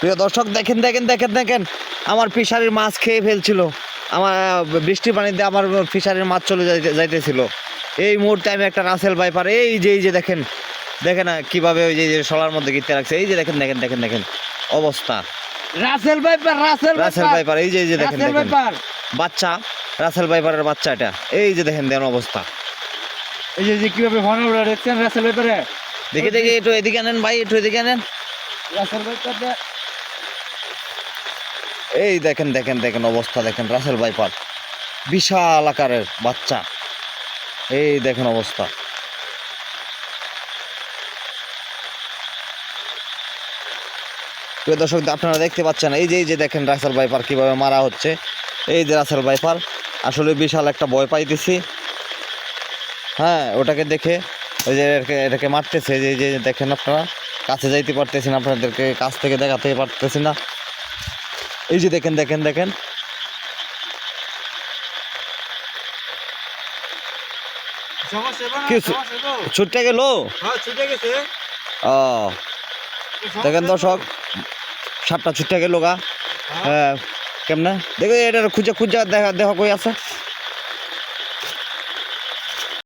প্রিয় দর্শক দেখেন দেখেন দেখেন দেখেন আমার ফিশারির মাছ খেয়ে ফেলছিল। আমার বৃষ্টির পানিতে আমার ফিশারির মাছ চলে যাইতে যাইতেছিল। এই মুহূর্তে আমি একটা রাসেল ভাইপার এই যে এই যে দেখেন দেখেন না কীভাবে ওই যে যে শলার মধ্যে গিতে রাখছে। এই যে দেখেন দেখেন দেখেন দেখেন অবস্থা। Russell viper Russell Russell viper এই যে এই যে দেখেন দেখেন। বাচ্চা রাসেল ভাইপারের বাচ্চা এটা। এই যে দেখেন দেন অবস্থা। এই যে যে কীভাবে ফোন উড়ে রাসেল ভাইপারে? দেখে দেখে একটু এদিকে আনেন ভাই একটু এদিকে আনেন। রাসেল ভাইপার এই দেখেন দেখেন দেখেন অবস্থা, দেখেন রাসেল ভাইপার বিশাল আকারের বাচ্চা। এই দেখেন অবস্থা। দর্শক, আপনারা দেখতে পাচ্ছেন, এই যে এই যে দেখেন রাসেল বাইপার কীভাবে মারা হচ্ছে। এই যে রাসেল বাইপার, আসলে বিশাল একটা ভয় পাইতেছি। হ্যাঁ ওটাকে দেখে, ওই যে এটাকে- মারতেছে যে যে দেখেন আপনারা, কাছে যাইতে পারতেছেন আপনাদেরকে কাছ থেকে দেখাতে পারতেছি না। এই যে দেখেন দেখেন দেখেন। ছুটে গেল? হ্যাঁ ও। দেখেন দর্শক সাতটা ছুটে গেল গা। হ্যাঁ। কেমনে? দেখো এটা খুঁজে খুঁজে দেখা দেখা কই আছে।